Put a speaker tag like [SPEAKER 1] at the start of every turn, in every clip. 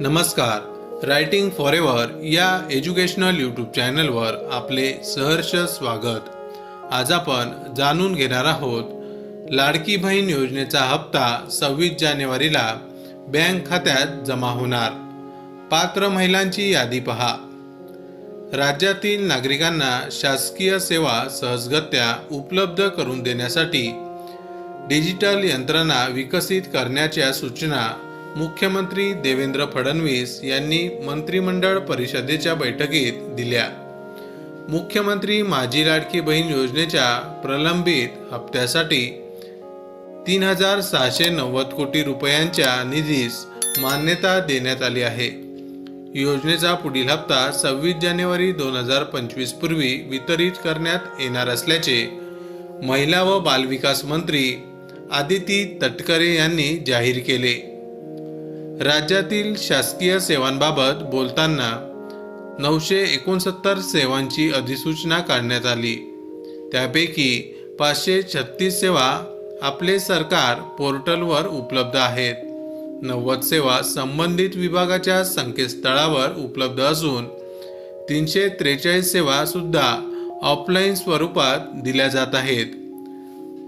[SPEAKER 1] नमस्कार. Writing for ever या educational YouTube चॅनलवर आपले सहर्ष स्वागत. आज आपण जाणून घेणार आहोत लाडकी बहीण योजनेचा हप्ता सव्वीस जानेवारीला बँक खात्यात जमा होणार. पात्र महिलांची यादी पहा. राज्यातील नागरिकांना शासकीय सेवा सहजगत्या उपलब्ध करून देण्यासाठी डिजिटल यंत्रणा विकसित करण्याच्या सूचना मुख्यमंत्री देवेंद्र फडणवीस यांनी मंत्रिमंडळ परिषदेच्या बैठकीत दिल्या. मुख्यमंत्री माझी लाडकी बहीण योजनेच्या प्रलंबित हप्त्यासाठी तीन हजार सहाशे नव्वद कोटी रुपयांच्या निधीस मान्यता देण्यात आली आहे. योजनेचा पुढील हप्ता सव्वीस जानेवारी दोन हजार पंचवीस पूर्वी वितरित करण्यात येणार असल्याचे महिला व बालविकास मंत्री आदिती तटकरे यांनी जाहीर केले. राज्यातील शासकीय सेवांबाबत बोलताना नऊशे एकोणसत्तर सेवांची अधिसूचना काढण्यात आली. त्यापैकी पाचशे छत्तीस सेवा आपले सरकार पोर्टलवर उपलब्ध आहेत. नव्वद सेवा संबंधित विभागाच्या संकेतस्थळावर उपलब्ध असून तीनशे त्रेचाळीस सेवा सुद्धा ऑफलाईन स्वरूपात दिल्या जात आहेत.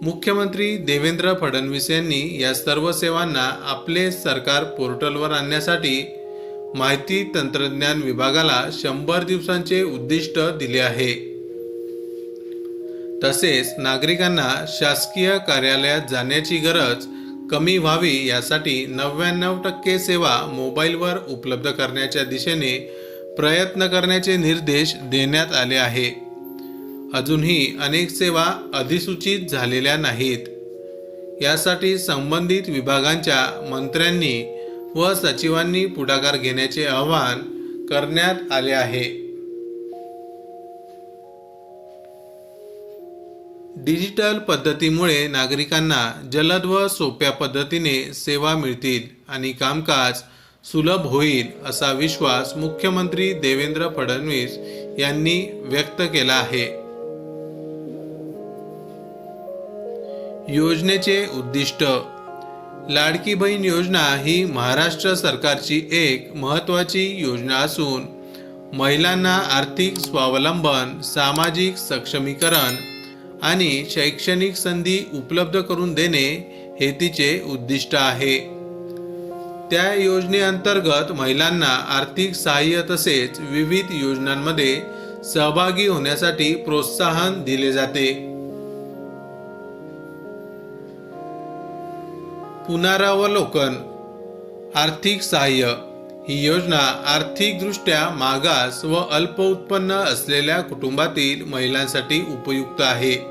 [SPEAKER 1] मुख्यमंत्री देवेंद्र फडणवीस यांनी या सर्व सेवांना आपले सरकार पोर्टलवर आणण्यासाठी माहिती तंत्रज्ञान विभागाला शंभर दिवसांचे उद्दिष्ट दिले आहे. तसेच नागरिकांना शासकीय कार्यालयात जाण्याची गरज कमी व्हावी यासाठी नव्याण्णव टक्के सेवा मोबाईलवर उपलब्ध करण्याच्या दिशेने प्रयत्न करण्याचे निर्देश देण्यात आले आहे. अजूनही अनेक सेवा अधिसूचित झालेल्या नाहीत. यासाठी संबंधित विभागांच्या मंत्र्यांनी व सचिवांनी पुढाकार घेण्याचे आवाहन करण्यात आले आहे. डिजिटल पद्धतीमुळे नागरिकांना जलद व सोप्या पद्धतीने सेवा मिळतील आणि कामकाज सुलभ होईल असा विश्वास मुख्यमंत्री देवेंद्र फडणवीस यांनी व्यक्त केला आहे. योजनेचे उद्दिष्ट. लाडकी बहीण योजना ही महाराष्ट्र सरकारची एक महत्त्वाची योजना असून महिलांना आर्थिक स्वावलंबन सामाजिक सक्षमीकरण आणि शैक्षणिक संधी उपलब्ध करून देणे हे तिचे उद्दिष्ट आहे. त्या योजनेअंतर्गत महिलांना आर्थिक सहाय्य तसेच विविध योजनांमध्ये सहभागी होण्यासाठी प्रोत्साहन दिले जाते. पुनरावलोकन आर्थिक सहाय्य ही योजना आर्थिकदृष्ट्या मागास व अल्प उत्पन्न असलेल्या कुटुंबातील महिलांसाठी उपयुक्त आहे.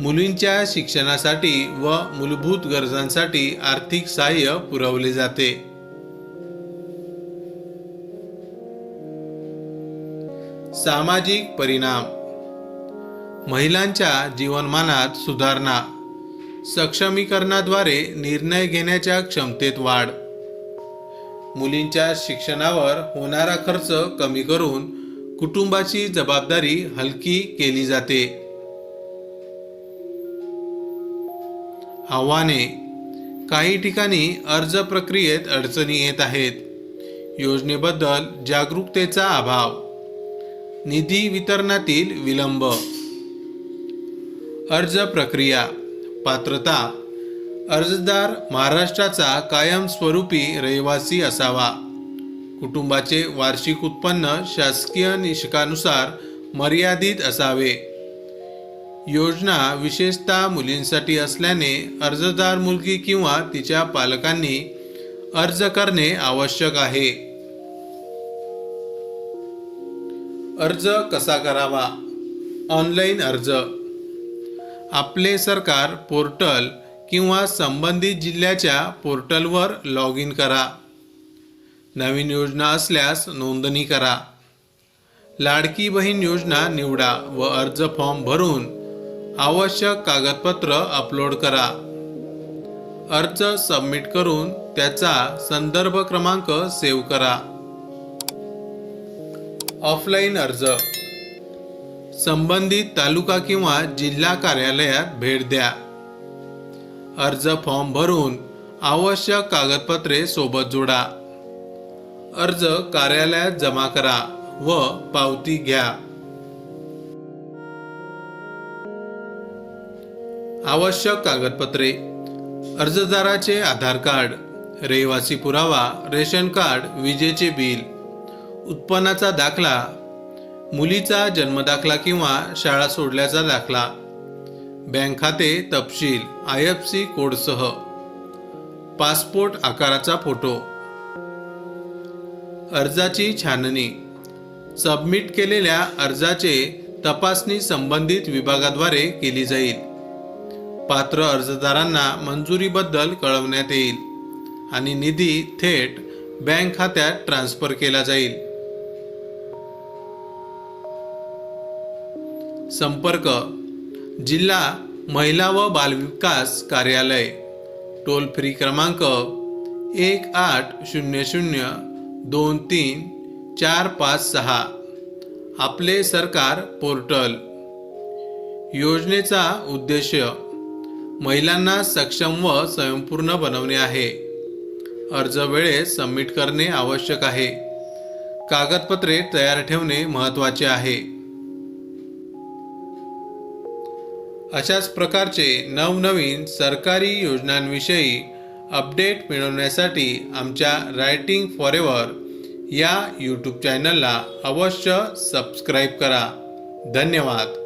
[SPEAKER 1] मुलींच्या शिक्षणासाठी व मूलभूत गरजांसाठी आर्थिक सहाय्य पुरवले जाते. सामाजिक परिणाम. महिलांच्या जीवनमानात सुधारणा. सक्षमीकरणाद्वारे निर्णय घेण्याच्या क्षमतेत वाढ. मुलींच्या शिक्षणावर होणारा खर्च कमी करून कुटुंबाची जबाबदारी हलकी केली जाते. आव्हाने. काही ठिकाणी अर्ज प्रक्रियेत अडचणी येत आहेत. योजनेबद्दल जागरूकतेचा अभाव. निधी वितरणातील विलंब. अर्ज प्रक्रिया. पात्रता अर्जदार महाराष्ट्राचा कायमस्वरूपी रहिवासी असावा. कुटुंबाचे वार्षिक उत्पन्न शासकीय निषकानुसार मर्यादित असावे. योजना विशेषतः मुलींसाठी असल्याने अर्जदार मुलगी किंवा तिच्या पालकांनी अर्ज करणे आवश्यक आहे. अर्ज कसा करावा? ऑनलाईन अर्ज आपले सरकार पोर्टल किंवा संबंधित जिल्ह्याच्या पोर्टलवर लॉग इन करा. नवीन योजना असल्यास नोंदणी करा. लाडकी बहीण योजना निवडा व अर्ज फॉर्म भरून आवश्यक कागदपत्र अपलोड करा. अर्ज सबमिट करून त्याचा संदर्भ क्रमांक सेव्ह करा. ऑफलाईन अर्ज संबंधित तालुका किंवा जिल्हा कार्यालयात भेट द्या. अर्ज फॉर्म भरून आवश्यक कागदपत्रे सोबत जोडा. अर्ज कार्यालयात जमा करा व पावती घ्या. आवश्यक कागदपत्रे अर्जदाराचे आधार कार्ड रहिवासी पुरावा रेशन कार्ड विजेचे बिल उत्पन्नाचा दाखला मुलीचा जन्मदाखला किंवा शाळा सोडल्याचा दाखला. बँक खाते तपशील आय एफ सी कोडसह. पासपोर्ट आकाराचा फोटो. अर्जाची छाननी. सबमिट केलेल्या अर्जाचे तपासणी संबंधित विभागाद्वारे केली जाईल. पात्र अर्जदारांना मंजुरीबद्दल कळवण्यात येईल. आणि निधी थेट बँक खात्यात ट्रान्स्फर केला जाईल. संपर्क जिल्हा महिला व बालविकास कार्यालय टोल फ्री क्रमांक एक आठ शून्य शून्य दोन तीन चार पाच सहा आपले सरकार पोर्टल. योजनेचा उद्देश महिलांना सक्षम व स्वयंपूर्ण बनवणे आहे. अर्ज वेळेत सबमिट करणे आवश्यक आहे. कागदपत्रे तयार ठेवणे महत्त्वाचे आहे. अशाच प्रकारचे नवनवीन सरकारी योजनांविषयी अपडेट मिळवण्यासाठी आमच्या रायटिंग फॉरेवर या यूट्यूब चॅनलला अवश्य सबस्क्राईब करा. धन्यवाद.